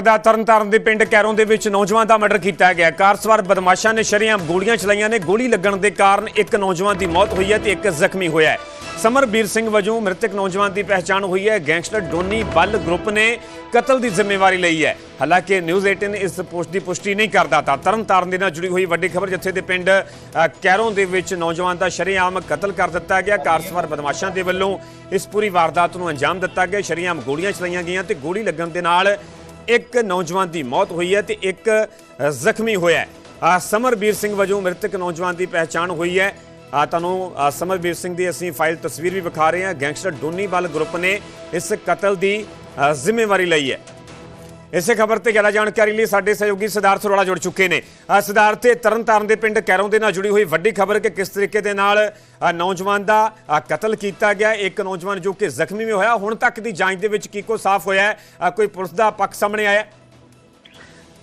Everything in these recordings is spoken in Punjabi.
ਦਾ ਤਰਨਤਾਰਨ ਦੇ ਪਿੰਡ ਕੈਰੋਂ ਦੇ ਵਿੱਚ ਨੌਜਵਾਨ ਦਾ ਮਰਡਰ ਕੀਤਾ ਗਿਆ। ਕਾਰ ਸਵਾਰ ਬਦਮਾਸ਼ਾਂ ਨੇ ਸ਼ਰੇਆਮ ਗੋਲੀਆਂ ਚਲਾਈਆਂ ਨੇ। ਗੋਲੀ ਲੱਗਣ ਦੇ ਕਾਰਨ ਇੱਕ ਨੌਜਵਾਨ ਦੀ ਮੌਤ ਹੋਈ ਹੈ ਤੇ ਇੱਕ ਜ਼ਖਮੀ ਹੋਇਆ ਹੈ। ਸਮਰਬੀਰ ਸਿੰਘ ਵਜੋਂ ਮ੍ਰਿਤਕ ਨੌਜਵਾਨ ਦੀ ਪਹਿਚਾਣ ਹੋਈ ਹੈ। ਗੈਂਗਸਟਰ ਡੋਨੀ ਬੱਲ ਗਰੁੱਪ ਨੇ ਕਤਲ ਦੀ ਜ਼ਿੰਮੇਵਾਰੀ ਲਈ ਹੈ। ਹਾਲਾਂਕਿ ਨਿਊਜ਼ 18 ਇਸ ਪੋਸਟ ਦੀ ਪੁਸ਼ਟੀ ਨਹੀਂ ਕਰਦਾ ਤਾਂ ਤਰਨਤਾਰਨ ਦੇ ਨਾਲ ਜੁੜੀ ਹੋਈ ਵੱਡੀ ਖਬਰ ਜਿੱਥੇ ਦੇ ਪਿੰਡ ਕੈਰੋਂ ਦੇ ਵਿੱਚ ਨੌਜਵਾਨ ਦਾ ਸ਼ਰੇਆਮ ਕਤਲ ਕਰ ਦਿੱਤਾ ਗਿਆ। ਕਾਰ ਸਵਾਰ ਬਦਮਾਸ਼ਾਂ ਦੇ ਵੱਲੋਂ ਇਸ ਪੂਰੀ ਵਾਰਦਾਤ ਨੂੰ ਅੰਜਾਮ ਦਿੱਤਾ ਗਿਆ। ਸ਼ਰੇਆਮ ਗੋਲੀਆਂ ਚਲਾਈਆਂ ਗਈਆਂ ਤੇ ਗੋਲੀ ਲੱਗਣ ਦੇ ਨਾਲ ਇੱਕ ਨੌਜਵਾਨ ਦੀ ਮੌਤ ਹੋਈ ਹੈ ਤੇ ਇੱਕ ਜ਼ਖਮੀ ਹੋਇਆ ਹੈ। ਸਮਰਬੀਰ ਸਿੰਘ ਵਜੋਂ ਮ੍ਰਿਤਕ ਨੌਜਵਾਨ ਦੀ ਪਹਿਚਾਣ ਹੋਈ ਹੈ। ਆ, ਤੁਹਾਨੂੰ ਸਮਰਬੀਰ ਸਿੰਘ ਦੀ ਅਸੀਂ ਫਾਈਲ ਤਸਵੀਰ ਵੀ ਵਿਖਾ ਰਹੇ ਹਾਂ। ਗੈਂਗਸਟਰ ਡੋਨੀ ਬਲ ਗਰੁੱਪ ਨੇ ਇਸ ਕਤਲ ਦੀ ਜ਼ਿੰਮੇਵਾਰੀ ਲਈ ਹੈ। ਇਸੇ ਖਬਰ ਤੇ ਜ਼ਿਆਦਾ ਜਾਣਕਾਰੀ ਲਈ ਸਾਡੇ ਸਹਿਯੋਗੀ ਸਿਧਾਰਥ ਅਰੋੜਾ ਜੁੜ ਚੁੱਕੇ ਨੇ। ਅ, ਸਿਧਾਰਥ ਤੇ ਤਰਨਤਾਰਨ ਦੇ ਪਿੰਡ ਕੈਰੋਂ ਦੇ ਨਾਲ ਜੁੜੀ ਹੋਈ ਵੱਡੀ ਖਬਰ ਕਿ ਕਿਸ ਤਰੀਕੇ ਦੇ ਨਾਲ ਨੌਜਵਾਨ ਦਾ ਕਤਲ ਕੀਤਾ ਗਿਆ। ਇੱਕ ਨੌਜਵਾਨ ਜੋ ਕਿ ਜ਼ਖਮੀ ਵੀ ਹੋਇਆ। ਹੁਣ ਤੱਕ ਦੀ ਜਾਂਚ ਦੇ ਵਿੱਚ ਕੀ ਕੋ ਸਾਫ਼ ਹੋਇਆ ਹੈ? ਕੋਈ ਪੁਲਿਸ ਦਾ ਪੱਖ ਸਾਹਮਣੇ ਆਇਆ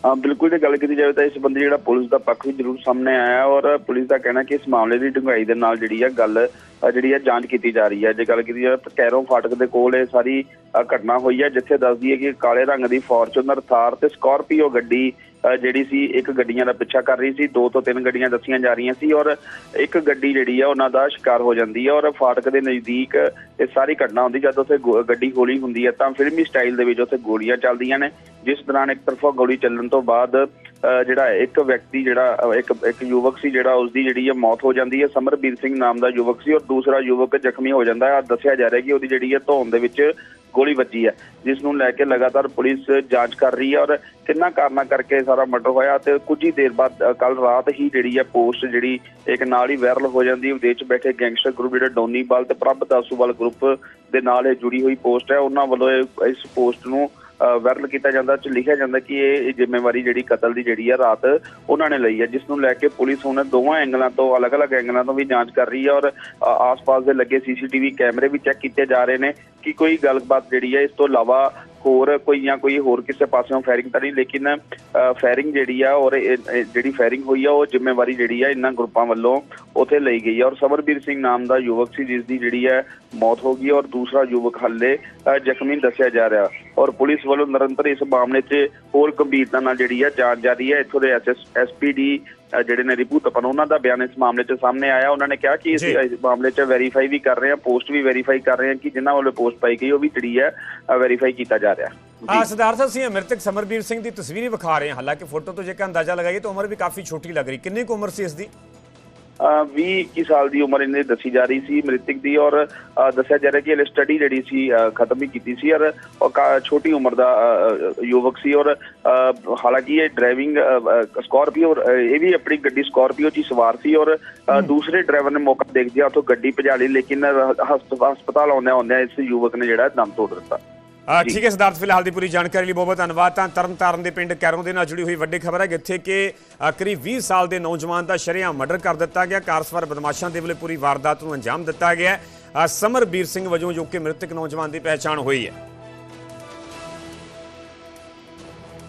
ਹਾਂ? ਬਿਲਕੁਲ ਜੇ ਗੱਲ ਕੀਤੀ ਜਾਵੇ ਤਾਂ ਇਸ ਸੰਬੰਧੀ ਜਿਹੜਾ ਪੁਲਿਸ ਦਾ ਪੱਖ ਵੀ ਜ਼ਰੂਰ ਸਾਹਮਣੇ ਆਇਆ ਔਰ ਪੁਲਿਸ ਦਾ ਕਹਿਣਾ ਕਿ ਇਸ ਮਾਮਲੇ ਦੀ ਡੂੰਘਾਈ ਦੇ ਨਾਲ ਜਿਹੜੀ ਹੈ ਗੱਲ ਜਿਹੜੀ ਹੈ ਜਾਂਚ ਕੀਤੀ ਜਾ ਰਹੀ ਹੈ। ਜੇ ਗੱਲ ਕੀਤੀ ਜਾਵੇ ਤਾਂ ਕੈਰੋਂ ਫਾਟਕ ਦੇ ਕੋਲ ਇਹ ਸਾਰੀ ਘਟਨਾ ਹੋਈ ਹੈ ਜਿੱਥੇ ਦੱਸਦੀ ਹੈ ਕਿ ਕਾਲੇ ਰੰਗ ਦੀ ਫੋਰਚੂਨਰ ਥਾਰ ਤੇ ਸਕਾਰਪੀਓ ਗੱਡੀ ਅ, ਜਿਹੜੀ ਸੀ ਇੱਕ ਗੱਡੀਆਂ ਦਾ ਪਿੱਛਾ ਕਰ ਰਹੀ ਸੀ। ਦੋ ਤੋਂ ਤਿੰਨ ਗੱਡੀਆਂ ਦੱਸੀਆਂ ਜਾ ਰਹੀਆਂ ਸੀ ਔਰ ਇੱਕ ਗੱਡੀ ਜਿਹੜੀ ਹੈ ਉਹਨਾਂ ਦਾ ਸ਼ਿਕਾਰ ਹੋ ਜਾਂਦੀ ਹੈ ਔਰ ਫਾਟਕ ਦੇ ਨਜ਼ਦੀਕ ਇਹ ਸਾਰੀ ਘਟਨਾ ਹੁੰਦੀ ਜਦ ਉੱਥੇ ਗੱਡੀ ਗੋਲੀ ਹੁੰਦੀ ਹੈ ਤਾਂ ਫਿਲਮੀ ਸਟਾਈਲ ਦੇ ਵਿੱਚ ਉੱਥੇ ਗੋਲੀਆਂ ਚੱਲਦੀਆਂ ਨੇ। ਜਿਸ ਦੌਰਾਨ ਇੱਕ ਤਰਫਾ ਗੋਲੀ ਚੱਲਣ ਤੋਂ ਬਾਅਦ ਅ, ਜਿਹੜਾ ਹੈ, ਇੱਕ ਵਿਅਕਤੀ ਜਿਹੜਾ ਇੱਕ ਇੱਕ ਯੁਵਕ ਸੀ ਜਿਹੜਾ ਉਸ ਦੀ ਜਿਹੜੀ ਹੈ ਮੌਤ ਹੋ ਜਾਂਦੀ ਹੈ ਸਮਰਬੀਰ ਸਿੰਘ ਨਾਮ ਦਾ ਯੁਵਕ ਸੀ ਔਰ ਦੂਸਰਾ ਯੁਵਕ ਜ਼ਖਮੀ ਹੋ ਜਾਂਦਾ ਹੈ। ਦੱਸਿਆ ਜਾ ਰਿਹਾ ਕਿ ਉਹਦੀ ਜਿਹੜੀ ਹੈ ਧੌਣ ਦੇ ਵਿੱਚ ਗੋਲੀ ਵੱਜੀ ਹੈ ਜਿਸ ਨੂੰ ਲੈ ਕੇ ਲਗਾਤਾਰ ਪੁਲਿਸ ਜਾਂਚ ਕਰ ਰਹੀ ਹੈ ਔਰ ਕਿੰਨਾ ਕਾਰਨਾਂ ਕਰਕੇ ਸਾਰਾ ਮਰਡਰ ਹੋਇਆ ਤੇ ਕੁਝ ਹੀ ਦੇਰ ਬਾਅਦ ਕੱਲ ਰਾਤ ਹੀ ਜਿਹੜੀ ਹੈ ਪੋਸਟ ਜਿਹੜੀ ਇੱਕ ਨਾਲ ਹੀ ਵਾਇਰਲ ਹੋ ਜਾਂਦੀ ਹੈ। ਵਿਦੇਸ਼ ਬੈਠੇ ਗੈਂਗਸਟਰ ਗਰੁੱਪ ਜਿਹੜਾ ਡੋਨੀਵਾਲ ਤੇ ਪ੍ਰਭ ਦਾਸੂਵਾਲ ਗਰੁੱਪ ਦੇ ਨਾਲ ਇਹ ਜੁੜੀ ਹੋਈ ਪੋਸਟ ਹੈ। ਉਹਨਾਂ ਵੱਲੋਂ ਇਹ- ਇਸ ਪੋਸਟ ਨੂੰ ਵਾਇਰਲ ਕੀਤਾ ਜਾਂਦਾ ਚ ਲਿਖਿਆ ਜਾਂਦਾ ਕਿ ਇਹ ਜ਼ਿੰਮੇਵਾਰੀ ਜਿਹੜੀ ਕਤਲ ਦੀ ਜਿਹੜੀ ਹੈ ਰਾਤ ਉਹਨਾਂ ਨੇ ਲਈ ਹੈ, ਜਿਸ ਨੂੰ ਲੈ ਕੇ ਪੁਲਿਸ ਹੁਣ ਦੋਵਾਂ ਐਂਗਲਾਂ ਤੋਂ ਅਲੱਗ-ਅਲੱਗ ਐਂਗਲਾਂ ਤੋਂ ਵੀ ਜਾਂਚ ਕਰ ਰਹੀ ਹੈ ਔਰ ਆਸ-ਪਾਸ ਦੇ ਲੱਗੇ ਸੀਸੀਟੀਵੀ ਕੈਮਰੇ ਵੀ ਚੈੱਕ ਕੀਤੇ ਜਾ ਰਹੇ ਨੇ। ਕਿ ਕੋਈ ਗੱਲਬਾਤ ਜਿਹੜੀ ਹੈ ਇਸ ਤੋਂ ਇਲਾਵਾ ਹੋਰ ਕੋਈ ਜਾਂ ਕੋਈ ਹੋਰ ਕਿਸੇ ਪਾਸਿਓਂ ਫਾਇਰਿੰਗ ਤਾਂ ਨਹੀਂ, ਲੇਕਿਨ ਫਾਇਰਿੰਗ ਜਿਹੜੀ ਆ ਔਰ ਜਿਹੜੀ ਫਾਇਰਿੰਗ ਹੋਈ ਆ, ਉਹ ਜ਼ਿੰਮੇਵਾਰੀ ਜਿਹੜੀ ਆ ਇਹਨਾਂ ਗਰੁੱਪਾਂ ਵੱਲੋਂ ਉਥੇ ਲਈ ਗਈ ਆ। ਔਰ ਸਮਰਬੀਰ ਸਿੰਘ ਨਾਮ ਦਾ ਯੁਵਕ ਸੀ, ਜਿਸ ਦੀ ਜਿਹੜੀ ਹੈ ਮੌਤ ਹੋ ਗਈ ਔਰ ਦੂਸਰਾ ਯੁਵਕ ਹੱਲੇ ਜ਼ਖਮੀ ਦੱਸਿਆ ਜਾ ਰਿਹਾ। ਔਰ ਪੁਲਿਸ ਵੱਲੋਂ ਨਿਰੰਤਰ ਇਸ ਮਾਮਲੇ 'ਚ ਹੋਰ ਗੰਭੀਰਤਾ ਨਾਲ ਜਿਹੜੀ ਆ ਜਾਂਚ ਜਾਰੀ ਹੈ। ਇੱਥੋਂ ਦੇ ਐਸਪੀਡੀ ਜਿਹੜੇ ਨੇ ਰਿਪੂ ਤਪਨ ਉਹਨਾਂ ਦਾ ਬਿਆਨ ਇਸ ਮਾਮਲੇ 'ਚ ਸਾਹਮਣੇ ਆਇਆ। ਉਹਨਾਂ ਨੇ ਕਿਹਾ ਕਿ ਇਸ ਜੀ। ਮਾਮਲੇ 'ਚ ਵੈਰੀਫਾਈ ਵੀ ਕਰ ਰਹੇ ਹਾਂ ਪੋਸਟ ਵੀ ਵੈਰੀਫਾਈ ਕਰ ਰਹੇ ਹਾਂ ਕਿ ਜਿਨ੍ਹਾਂ ਵੱਲੋਂ ਪੋਸਟ ਪਾਈ ਗਈ ਉਹ ਵੀ ਜਿਹੜੀ ਹੈ ਵੈਰੀਫਾਈ ਕੀਤਾ ਜਾ ਰਿਹਾ। ਆ ਸਿਧਾਰਥ ਅਸੀਂ ਮ੍ਰਿਤਕ ਸਮਰਬੀਰ ਸਿੰਘ ਦੀ ਤਸਵੀਰ ਵਿਖਾ ਰਹੇ ਹਾਂ। ਹਾਲਾਂਕਿ ਫੋਟੋ ਤੋਂ ਜੇਕਰ ਅੰਦਾਜ਼ਾ ਲਗਾਈਏ ਤਾਂ ਉਮਰ ਵੀ ਕਾਫੀ ਛੋਟੀ ਲੱਗ ਰਹੀ। ਕਿੰਨੀ ਕੁ ਉਮਰ ਸੀ ਇਸ ਦੀ? 20 21 ਸਾਲ ਦੀ ਉਮਰ ਇਹਨੇ ਦੱਸੀ ਜਾ ਰਹੀ ਸੀ ਮ੍ਰਿਤਕ ਦੀ ਔਰ ਦੱਸਿਆ ਜਾ ਰਿਹਾ ਕਿ ਇਹ ਸਟੱਡੀ ਜਿਹੜੀ ਸੀ ਖਤਮ ਹੀ ਕੀਤੀ ਸੀ ਔਰ ਛੋਟੀ ਉਮਰ ਦਾ ਯੁਵਕ ਸੀ ਔਰ ਹਾਲਾਂਕਿ ਇਹ ਡਰਾਈਵਿੰਗ ਸਕਾਰਪੀਓ ਇਹ ਵੀ ਆਪਣੀ ਗੱਡੀ ਸਕਾਰਪੀਓ 'ਚ ਹੀ ਸਵਾਰ ਸੀ ਔਰ ਦੂਸਰੇ ਡਰਾਈਵਰ ਨੇ ਮੌਕਾ ਦੇਖਦਿਆਂ ਉੱਥੋਂ ਗੱਡੀ ਭਜਾ ਲਈ ਲੇਕਿਨ ਹਸਪ- ਹਸਪਤਾਲ ਆਉਂਦਿਆਂ ਆਉਂਦਿਆਂ ਇਸ ਯੁਵਕ ਨੇ ਜਿਹੜਾ ਦਮ ਤੋੜ ਦਿੱਤਾ। ਠੀਕ ਹੈ ਸਿਧਾਰਥ, ਫਿਲਹਾਲ ਦੀ ਪੂਰੀ ਜਾਣਕਾਰੀ ਲਈ ਬਹੁਤ ਬਹੁਤ ਧੰਨਵਾਦ। ਤਾਂ ਤਰਨਤਾਰਨ ਦੇ ਪਿੰਡ ਕੈਰੋਂ ਦੇ ਨਾਲ ਜੁੜੀ ਹੋਈ ਵੱਡੀ ਖਬਰ ਹੈ ਜਿੱਥੇ ਕਿ ਕਰੀਬ 20 ਸਾਲ ਦੇ ਨੌਜਵਾਨ ਦਾ ਸ਼ਰੇਆਮ ਮਰਡਰ ਕਰ ਦਿੱਤਾ ਗਿਆ। ਕਾਰਸਵਾਰ ਬਦਮਾਸ਼ਾਂ ਦੇ ਵੱਲੋਂ ਪੂਰੀ ਵਾਰਦਾਤ ਨੂੰ ਅੰਜਾਮ ਦਿੱਤਾ ਗਿਆ ਸਮਰਬੀਰ ਸਿੰਘ ਵਜੋਂ ਜੋ ਕਿ ਮ੍ਰਿਤਕ ਨੌਜਵਾਨ ਦੀ ਪਹਿਚਾਣ ਹੋਈ ਹੈ।